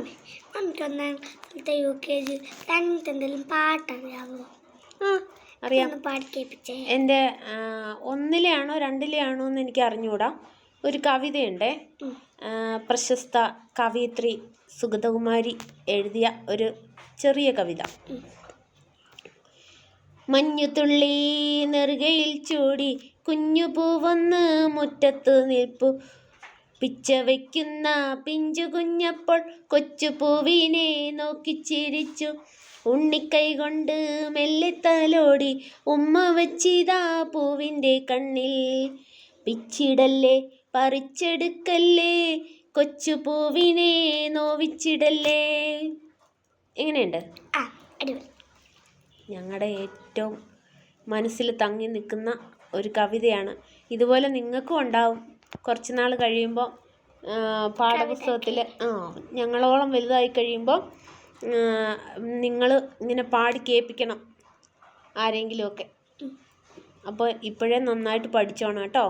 Mummy മമ്മിക്ക് ഒന്നാം ക്ലാസ്സിലത്തെ U K G അങ്ങനത്തെ എന്തെങ്കിലും പാട്ടറിയാവോ ആ അറിയാം. പാടി കേൾപ്പിച്ചേ. എന്റെ ഒന്നിലെയാണോ ഒന്നിലെ ആണോ രണ്ടിലെ ആണോ എന്ന് എനിക്ക് അറിഞ്ഞുകൂടാ. ഒരു കവിതയുണ്ടേ. പ്രശസ്ത കവയിത്രി സുഗതകുമാരി എഴുതിയ ഒരു ചെറിയ കവിത. മഞ്ഞുതുള്ളി നെറുകയിൽ ചൂടി കുഞ്ഞു പൂവന്ന് മുറ്റത്ത് നിൽപ്പു. പിച്ച വയ്ക്കുന്ന പിഞ്ചു കുഞ്ഞപ്പോൾ കൊച്ചു പൂവിനെ നോക്കി ചിരിച്ചു. ഉണ്ണിക്കൈ കൊണ്ട് മെല്ലെ തലോടി ഉമ്മ വച്ചിതാ പൂവിന്റെ കണ്ണിൽ. പിച്ചിടല്ലേ പറിച്ചെടുക്കല്ലേ കൊച്ചു പൂവിനെ നോവിച്ചിടല്ലേ. എങ്ങനെയുണ്ട്? ഞങ്ങളുടെ ഏറ്റവും മനസ്സിൽ തങ്ങി നിൽക്കുന്ന ഒരു കവിതയാണ്. ഇതുപോലെ നിങ്ങൾക്കും ഉണ്ടാവും. കുറച്ച് നാൾ കഴിയുമ്പോൾ പാഠപുസ്തകത്തിൽ ആ ഞങ്ങളോളം വലുതായി കഴിയുമ്പോൾ നിങ്ങൾ ഇങ്ങനെ പാടി കേൾപ്പിക്കണം ആരെങ്കിലുമൊക്കെ. അപ്പോൾ ഇപ്പോഴേ നന്നായിട്ട് പഠിച്ചോണം കേട്ടോ.